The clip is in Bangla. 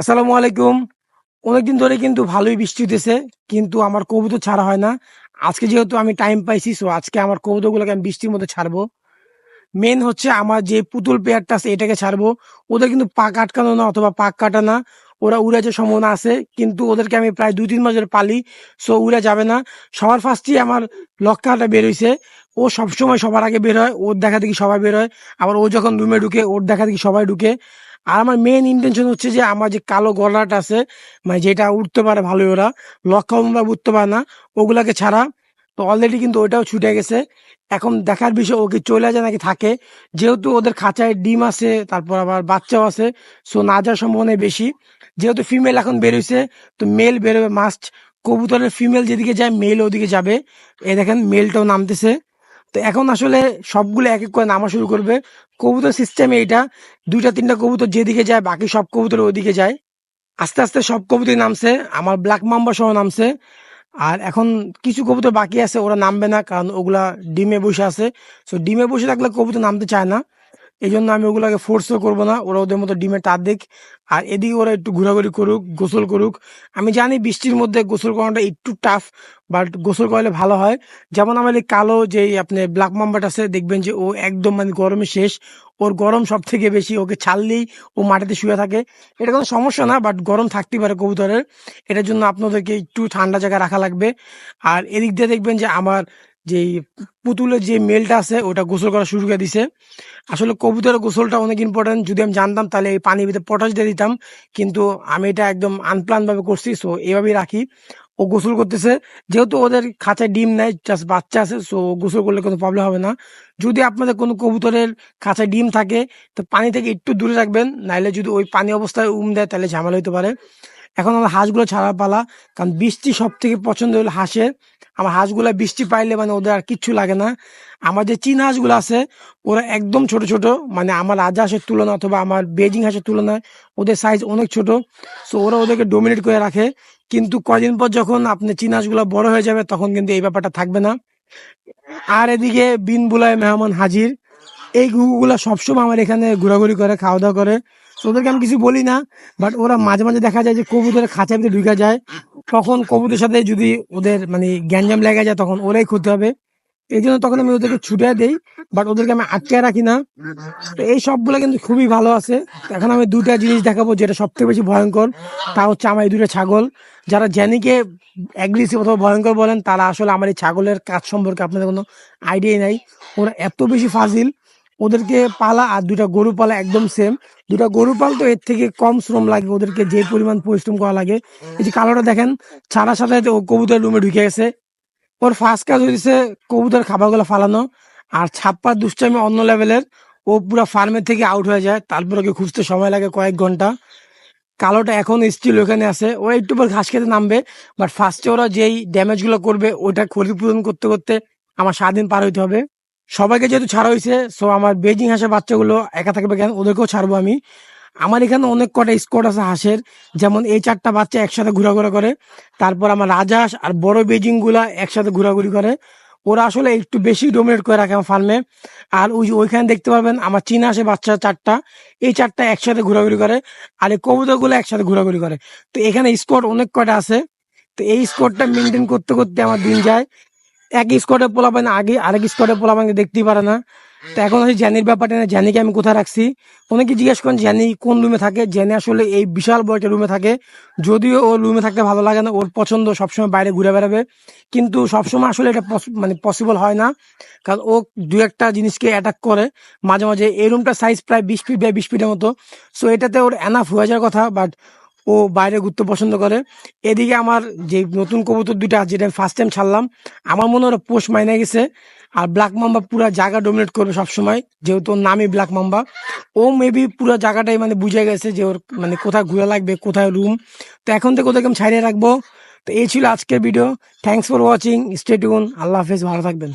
আসসালামু আলাইকুম। অনেকদিন ধরে কিন্তু ভালোই বৃষ্টি হতেছে কিন্তু আমার কবুতর ছাড়া হয় না। আজকে যেহেতু আমি টাইম পাইছি সো আজকে আমার কবুতরগুলোকে আমি বৃষ্টির মধ্যে ছাড়বো। মেন হচ্ছে আমার যে পুতুল পেয়ারটা আছে, এটাকে ছাড়বো। ওদের কিন্তু পাক আটকানো না অথবা পাক কাটা না। ওরা উড়ে যাওয়ার সম্ভাবনা আছে, কিন্তু ওদেরকে আমি প্রায় দুই, তিন মাস ধরে পালি সো উড়ে যাবে না। সবার ফার্স্টই আমার লক্ষ্যটা বের হইছে। ও সবসময় সবার আগে বের হয়, ওর দেখা দেখি সবাই বের হয়। আবার ও যখন রুমে ঢুকে, ওর দেখা দেখি সবাই ঢুকে। আর আমার মেন ইন্টেনশন হচ্ছে যে আমার যে কালো গলাটা আছে মানে যেটা উঠতে পারে ভালোই ওরা লক্ষ্য আমরা উঠতে পারে না, ওগুলাকে ছাড়া। তো অলরেডি কিন্তু ওইটাও ছুটে গেছে। এখন দেখার বিষয় ওকে চলে যায় নাকি থাকে? যেহেতু ওদের খাঁচায় ডিম আছে, তারপর আবার বাচ্চাও আছে সো না যাওয়ার সম্ভাবনা বেশি। যেহেতু ফিমেল এখন বেরোইছে, তো মেল বেরোবে মাস্ট কবুতরের ফিমেল যেদিকে যায় মেল ওদিকে যাবে। এ দেখেন মেলটাও নামতেছে। তো এখন আসলে সবগুলো এক এক করে নামা শুরু করবে। কবুতর সিস্টেমে এটা দুইটা, তিনটা কবুতর যেদিকে যায়, বাকি সব কবুতর ওইদিকে যায়। আস্তে আস্তে সব কবুতর নামছে। আমার ব্ল্যাক মাম্বা সহ নামছে। আর এখন কিছু কবুতর বাকি আছে, ওরা নামবে না, কারণ ওগুলা ডিমে বসে আছে। তো ডিমে বসে থাকলে কবুতর নামতে চায় না। এই জন্য আমি ওগুলাকে ফোর্সও করব না। ওরা ওদের মতো ডিমে টার দিক। আর এদিকে ওরা একটু ঘোরাঘুরি করুক, গোসল করুক। আমি জানি বৃষ্টির মধ্যে গোসল করাটা একটু টাফ বাট গোসল করলে ভালো হয়। যেমন আমার এই কালো যে আপনি ব্ল্যাক মাম্বাট আছে, দেখবেন যে ও একদম মানে গরমে শেষ। ওর গরম সব থেকে বেশি, ওকে ছাড়লেই ও মাটিতে শুয়ে থাকে। এটা কোনো সমস্যা না বাট গরম থাকতেই পারে কবুতরের। এটার জন্য আপনাদেরকে একটু ঠান্ডা জায়গায় রাখা লাগবে। আর এদিক দিয়ে দেখবেন যে আমার যে পুতুলের যে মেলটা আছে, ওটা গোসল করা শুরু করে দিছে। আসলে কবুতরের গোসলটা অনেক ইম্পর্টেন্ট যদি আমি জানতাম, তাহলে এই পানির ভিতরে পটাশ দিয়ে দিতাম। কিন্তু আমি এটা একদম আনপ্লান ভাবে করছি সো এভাবেই রাখি। ও গোসল করতেছে। যেহেতু ওদের খাঁচায় ডিম নেয় জাস্ট বাচ্চা আছে সো গোসল করলে কোনো প্রবলেম হবে না। যদি আপনাদের কোনো কবুতরের খাঁচায় ডিম থাকে, তো পানি থেকে একটু দূরে রাখবেন। নাইলে যদি ওই পানি অবস্থায় উম দেয়, তাহলে ঝামেলা হতে পারে। এখন আমার হাঁসগুলো ছাড়া পালা। কারণ বৃষ্টি সব থেকে পছন্দ হলো হাঁসের। আমার হাঁসগুলা বৃষ্টি পাইলে মানে ওদের আর কিচ্ছু লাগে না। আমার যে চীন হাঁসগুলো আছে, ওরা একদম ছোট ছোট। মানে আমার রাজা হাঁসের তুলনা অথবা আমার বেজিং হাঁসের তুলনায় ওদের সাইজ অনেক ছোট। সো ওরা ওদেরকে ডোমিনেট করে রাখে। কিন্তু কদিন পর যখন আপনি চীন হাঁসগুলো বড় হয়ে যাবে, তখন কিন্তু এই ব্যাপারটা থাকবে না। আর এদিকে বিন বুলায় মেহমান হাজির। এই গুগুলা সবসময় আমার এখানে ঘোরাঘুরি করে, খাওয়া দাওয়া করে। তো ওদেরকে আমি কিছু বলি না বাট ওরা মাঝে মাঝে দেখা যায় যে কবুতরের খাঁচার ভিতরে ঢুকে যায়। তখন কবুতরের সাথে যদি ওদের মানে গ্যাঞ্জাম লেগে যায়, তখন ওরাই ক্ষতি হবে। এই জন্য তখন আমি ওদেরকে ছুটে দেই বাট ওদেরকে আমি আটকে রাখি না। তো এই সবগুলো কিন্তু খুবই ভালো আছে। এখন আমি দুটা জিনিস দেখাবো যেটা সব থেকে বেশি ভয়ঙ্কর। তা হচ্ছে আমার এই দুটো ছাগল। যারা জ্যানিকে অ্যাগ্রেসিভ অথবা ভয়ঙ্কর বলেন, তারা আসলে আমার এই ছাগলের কাজ সম্পর্কে আপনাদের কোনো আইডিয়াই নাই। ওরা এত বেশি ফাজিল। ওদেরকে পালা আর দুটা গরু পালা একদম সেম দুটা গরু পাল তো এর থেকে কম শ্রম লাগে ওদেরকে যে পরিমাণ পরিশ্রম করা লাগে। এই যে কালোটা দেখেন ছাড়া সাথে ও কবুতর রুমে ঢুকে গেছে। ওর ফার্স্ট কাজ হয়েছে কবুতর খাবারগুলো ফালানো। আর ছাপ্পার দুষ্টামি অন্য লেভেলের ও পুরো ফার্মের থেকে আউট হয়ে যায়। তারপর ওকে খুঁজতে সময় লাগে কয়েক ঘণ্টা। কালোটা এখন স্টিল ওখানে আছে। ও একটু পর ঘাস খেতে নামবে বাট ফার্স্টে ওরা যেই ড্যামেজগুলো করবে, ওইটা ক্ষতিপূরণ করতে করতে আমার সারাদিন পার হইতে হবে। সবাইকে যেহেতু ছাড়া হয়েছে সো আমার বেজিং হাঁসের বাচ্চাগুলো একা থাকবে কেন? ওদেরকেও ছাড়বো আমি। আমার এখানে অনেক কটা স্কোয়াড আছে হাঁসের। যেমন এই চারটা বাচ্চা একসাথে ঘোরাঘুরা করে। তারপর আমার রাজহাঁস আর বড় বেজিংগুলা একসাথে ঘোরাঘুরি করে। ওরা আসলে একটু বেশি ডোমিনেট করে রাখে আমার ফার্মে আর ওই যে ওইখানে দেখতে পারবেন আমার চীনা আসে বাচ্চা চারটা। এই চারটা একসাথে ঘোরাঘুরি করে আর এই কবুতরগুলো একসাথে ঘোরাঘুরি করে। তো এখানে স্কোয়াড অনেক কটা আছে। তো এই স্কোয়াডটা মেনটেন করতে করতে আমার দিন যায়। এক স্কোয়াডে পোলাপান আগে আরেক স্কোয়াডে পোলাপানকে দেখতেই পারে না। তো এখন হচ্ছে জ্যানির ব্যাপারটা না জ্যানিকে আমি কোথায় রাখছি? অনেকে জিজ্ঞেস করেন জ্যানি কোন রুমে থাকে? জ্যানি আসলে এই বিশাল বড় রুমে থাকে। যদিও ওর রুমে থাকতে ভালো লাগে না, ওর পছন্দ সবসময় বাইরে ঘুরে বেড়াবে। কিন্তু সবসময় আসলে এটা মানে পসিবল হয় না। কারণ ও দু একটা জিনিসকে অ্যাটাক করে। মাঝে মাঝে এই রুমটার সাইজ প্রায় বিশ ফিট বাই বিশ ফিটের মতো। সো এটাতে ওর এনাফ হয়ে যাওয়ার কথা বাট ও বাইরে ঘুরতে পছন্দ করে। এদিকে আমার যে নতুন কবুতর দুইটা যেটা আমি ফার্স্ট টাইম ছাড়লাম, আমার মনে হয় পোষ মাইনে গেছে। আর ব্ল্যাক মাম্বা পুরো জায়গা ডোমিনেট করবে সবসময়, যেহেতু ওর নামই ব্ল্যাক মাম্বা ও মেবি পুরো জায়গাটাই মানে বুঝে গেছে যে ওর মানে কোথায় ঘুরে লাগবে, কোথায় রুম তো এখন থেকে ওদেরকে আমি ছাড়িয়ে রাখব। তো এই ছিল আজকের video thanks for watching stay tune আল্লাহ হাফেজ। ভালো থাকবেন।